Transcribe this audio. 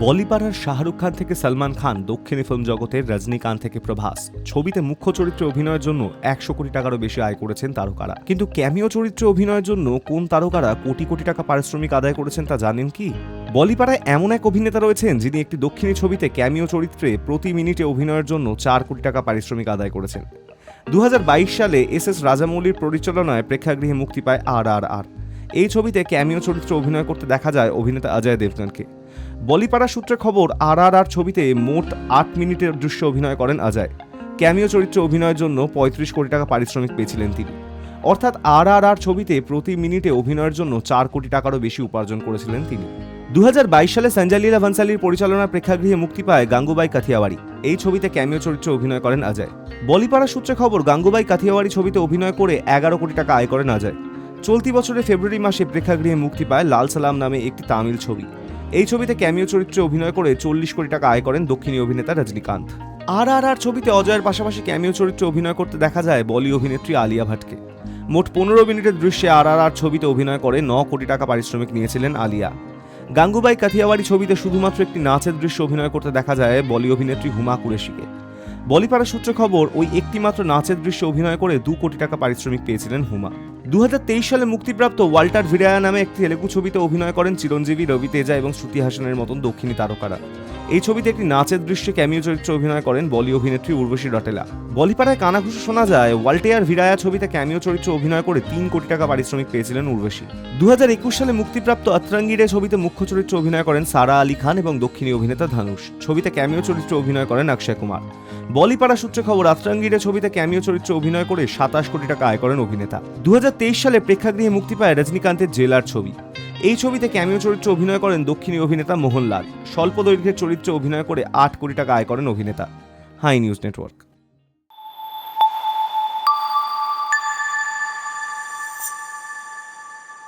বলিপাড়ার শাহরুখ খান থেকে সালমান খান, দক্ষিণী ফিল্ম জগতের রজনীকান্ত থেকে প্রভাস। ছবিতে মুখ্য চরিত্রে অভিনয়ের জন্য একশো কোটি টাকারও বেশি আয় করেছেন তারকারা। কিন্তু ক্যামিও চরিত্রে অভিনয়ের জন্য কোন তারকারা কোটি কোটি টাকা পারিশ্রমিক আদায় করেছেন তা জানেন কি? বলিপাড়ায় এমন এক অভিনেতা রয়েছেন যিনি একটি দক্ষিণী ছবিতে ক্যামিও চরিত্রে প্রতি মিনিটে অভিনয়ের জন্য চার কোটি টাকা পারিশ্রমিক আদায় করেছেন। দু হাজার বাইশ সালে এস এস রাজামৌলির পরিচালনায় প্রেক্ষাগৃহে মুক্তি পায় আর আর আর। এই ছবিতে ক্যামিও চরিত্রে অভিনয় করতে দেখা যায় অভিনেতা অজয় দেবগনকে বলিপাড়া সূত্রে খবর আর আর আর ছবিতে মোট আট মিনিটের দৃশ্য অভিনয় করেন অজয়। ক্যামিও চরিত্রে অভিনয়ের জন্য পঁয়ত্রিশ কোটি টাকা পারিশ্রমিক পেয়েছিলেন তিনি। অর্থাৎ আর আর আর ছবিতে প্রতি মিনিটে অভিনয়ের জন্য চার কোটি টাকারও বেশি উপার্জন করেছিলেন তিনি। দু হাজার বাইশ সালে সঞ্জয় লীলা ভানসালির পরিচালনার প্রেক্ষাগৃহে মুক্তি পায় গাঙ্গুবাই কাথিয়াওয়াড়ি এই ছবিতে ক্যামিও চরিত্রে অভিনয় করেন অজয়। বলিপাড়া সূত্রে খবর, গাঙ্গুবাই কাথিয়াওয়াড়ি ছবিতে অভিনয় করে এগারো কোটি টাকা আয় করেন অজয়। চলতি বছরের ফেব্রুয়ারি মাসে প্রেক্ষাগৃহে মুক্তি পায় লাল সালাম নামে একটি তামিল ছবি। এই ছবিতে ক্যামিও চরিত্রে অভিনয় করে চল্লিশ কোটি টাকা আয় করেন দক্ষিণী অভিনেতা রজনীকান্ত। আর আর আর ছবিতে অজয়ের পাশাপাশি ক্যামিও চরিত্রে অভিনয় করতে দেখা যায় বলি অভিনেত্রী আলিয়া ভাটকে। মোট পনেরো মিনিটের দৃশ্যে আর আর আর ছবিতে অভিনয় করে ন কোটি টাকা পারিশ্রমিক নিয়েছিলেন আলিয়া। গাঙ্গুবাই কাথিয়াওয়াড়ি ছবিতে শুধুমাত্র একটি নাচের দৃশ্য অভিনয় করতে দেখা যায় বলি অভিনেত্রী হুমা কুরেশিকে। বলিপাড়া সূত্রে খবর, ওই একটিমাত্র নাচের দৃশ্যে অভিনয় করে দু কোটি টাকা পারিশ্রমিক পেয়েছিলেন হুমা। দু হাজার তেইশ সালে মুক্তিপ্রাপ্ত ওয়াল্টার ভিরায়া নামে একটি তেলেগু ছবিতে অভিনয় করেন চিরঞ্জীবী রবি তেজা এবং শ্রুতি হাসানের মতন দক্ষিণী তারকারা। এই ছবিতে একটি নাচের দৃশ্যে ক্যামিও চরিত্রে অভিনয় করেন বলি অভিনেত্রী উর্বশী রটেলা। বলিপাড়ায় কানাঘুষো শোনা যায়, ওয়াল্টেয়ার ভিরায়া ছবিতে ক্যামিও চরিত্রে অভিনয় করে তিন কোটি টাকা পারিশ্রমিক পেয়েছিলেন উর্বশী। দুহাজার একুশ সালে মুক্তিপ্রাপ্ত অত্রাঙ্গিরে ছবিতে মুখ্য চরিত্রে অভিনয় করেন সারা আলী খান এবং দক্ষিণী অভিনেতা ধানুষ ছবিতে ক্যামিও চরিত্রে অভিনয় করেন অক্ষয় কুমার। বলিপাড়া সূত্রে খবর আত্রাঙ্গিরে ছবিতে ক্যামিও চরিত্রে অভিনয় করে সাতাশ কোটি টাকা আয় করেন অভিনেতা। দু হাজার সালে প্রেক্ষাগৃহে মুক্তি পায় রজনীকান্তের জেলার ছবি। এই ছবিতে ক্যামিও চরিত্রে অভিনয় করেন দক্ষিণী অভিনেতা মোহনলাল। স্বল্প দৈর্ঘ্যের চরিত্রে অভিনয় করে আট কোটি টাকা আয় করেন অভিনেতা। Hi news network.